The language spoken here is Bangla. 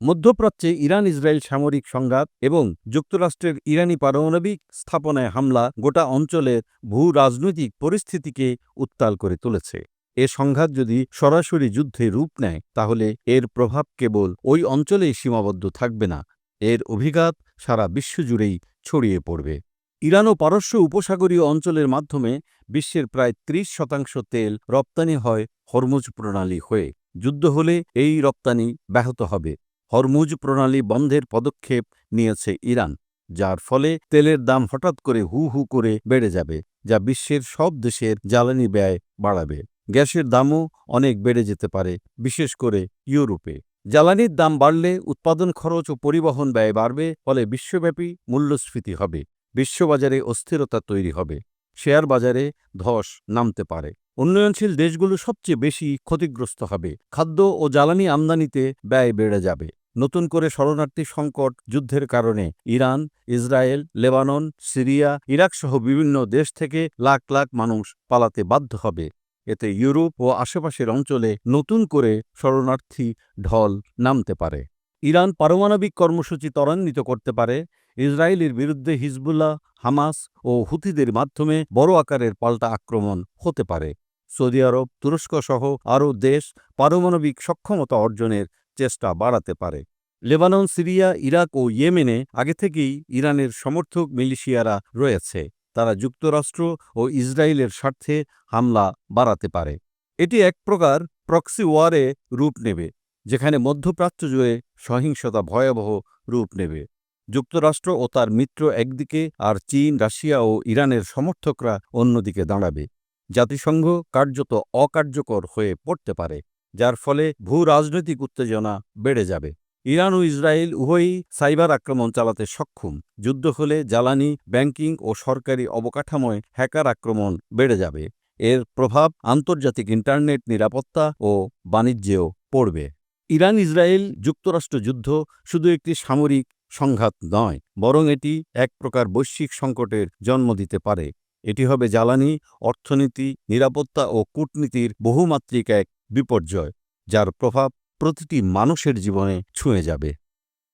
মধ্যপ্রাচ্যে ইরান ইসরায়েল সামরিক সংঘাত এবং যুক্তরাষ্ট্রের ইরানি পারমাণবিক স্থাপনায় হামলা গোটা অঞ্চলের ভূ রাজনৈতিক পরিস্থিতিকে উত্তাল করে তুলেছে। এ সংঘাত যদি সরাসরি যুদ্ধে রূপ নেয়, তাহলে এর প্রভাব কেবল ওই অঞ্চলেই সীমাবদ্ধ থাকবে না, এর অভিঘাত সারা বিশ্বজুড়েই ছড়িয়ে পড়বে। ইরান ও পারস্য উপসাগরীয় অঞ্চলের মাধ্যমে বিশ্বের প্রায় ত্রিশ শতাংশ তেল রপ্তানি হয় হরমুজ প্রণালী হয়ে। যুদ্ধ হলে এই রপ্তানি ব্যাহত হবে। হরমুজ প্রণালী বন্ধের পদক্ষেপ নিয়েছে ইরান, যার ফলে তেলের দাম হঠাৎ করে হু হু করে বেড়ে যাবে, যা বিশ্বের সব দেশের জ্বালানি ব্যয় বাড়াবে। গ্যাসের দামও অনেক বেড়ে যেতে পারে, বিশেষ করে ইউরোপে। জ্বালানির দাম বাড়লে উৎপাদন খরচ ও পরিবহন ব্যয় বাড়বে, ফলে বিশ্বব্যাপী মূল্যস্ফীতি হবে, বিশ্ববাজারে অস্থিরতা তৈরি হবে শেয়ার বাজারে ধস নামতে পারে। উন্নয়নশীল দেশগুলো সবচেয়ে বেশি ক্ষতিগ্রস্ত হবে। খাদ্য ও জ্বালানি আমদানিতে ব্যয় বেড়ে যাবে। নতুন করে শরণার্থী সংকট যুদ্ধের কারণে ইরান, ইসরায়েল, লেবানন, সিরিয়া ইরাকসহ বিভিন্ন দেশ থেকে লাখ লাখ মানুষ পালাতে বাধ্য হবে। এতে ইউরোপ ও আশেপাশের অঞ্চলে নতুন করে শরণার্থী ঢল নামতে পারে। ইরান পারমাণবিক কর্মসূচি ত্বরান্বিত করতে পারে। ইসরায়েলের বিরুদ্ধে হিজবুল্লাহ, হামাস ও হুতিদের মাধ্যমে বড় আকারের পাল্টা আক্রমণ হতে পারে। সৌদি আরব তুরস্ক সহ আরও দেশ পারমাণবিক সক্ষমতা অর্জনের চেষ্টা বাড়াতে পারে। লেবানন, সিরিয়া, ইরাক ও ইয়েমেনে আগে থেকেই ইরানের সমর্থক মিলিশিয়ারা রয়েছে। তারা যুক্তরাষ্ট্র ও ইসরায়েলের স্বার্থে হামলা বাড়াতে পারে। এটি এক প্রকার প্রক্সি ওয়ারে রূপ নেবে, যেখানে মধ্যপ্রাচ্য জুড়ে সহিংসতা ভয়াবহ রূপ নেবে। যুক্তরাষ্ট্র ও তার মিত্র একদিকে আর চীন, রাশিয়া ও ইরানের সমর্থকরা অন্যদিকে দাঁড়াবে। জাতিসংঘ কার্যত অকার্যকর হয়ে পড়তে পারে, যার ফলে ভূ রাজনৈতিক উত্তেজনা বেড়ে যাবে। ইরান ও ইসরায়েল উভয়ই সাইবার আক্রমণ চালাতে সক্ষম। যুদ্ধ হলে জ্বালানি, ব্যাংকিং ও সরকারি অবকাঠামোয় হ্যাকার আক্রমণ বেড়ে যাবে। এর প্রভাব আন্তর্জাতিক ইন্টারনেট নিরাপত্তা ও বাণিজ্যেও পড়বে। ইরান ইসরায়েল যুক্তরাষ্ট্র যুদ্ধ শুধু একটি সামরিক সংঘাত নয়, বরং এটি এক প্রকার বৈশ্বিক সংকটের জন্ম দিতে পারে। এটি হবে জ্বালানি, অর্থনীতি, নিরাপত্তা ও কূটনীতির বহুমাত্রিক এক বিপর্যয়, যার প্রভাব প্রতিটি মানুষের জীবনে ছুঁয়ে যাবে।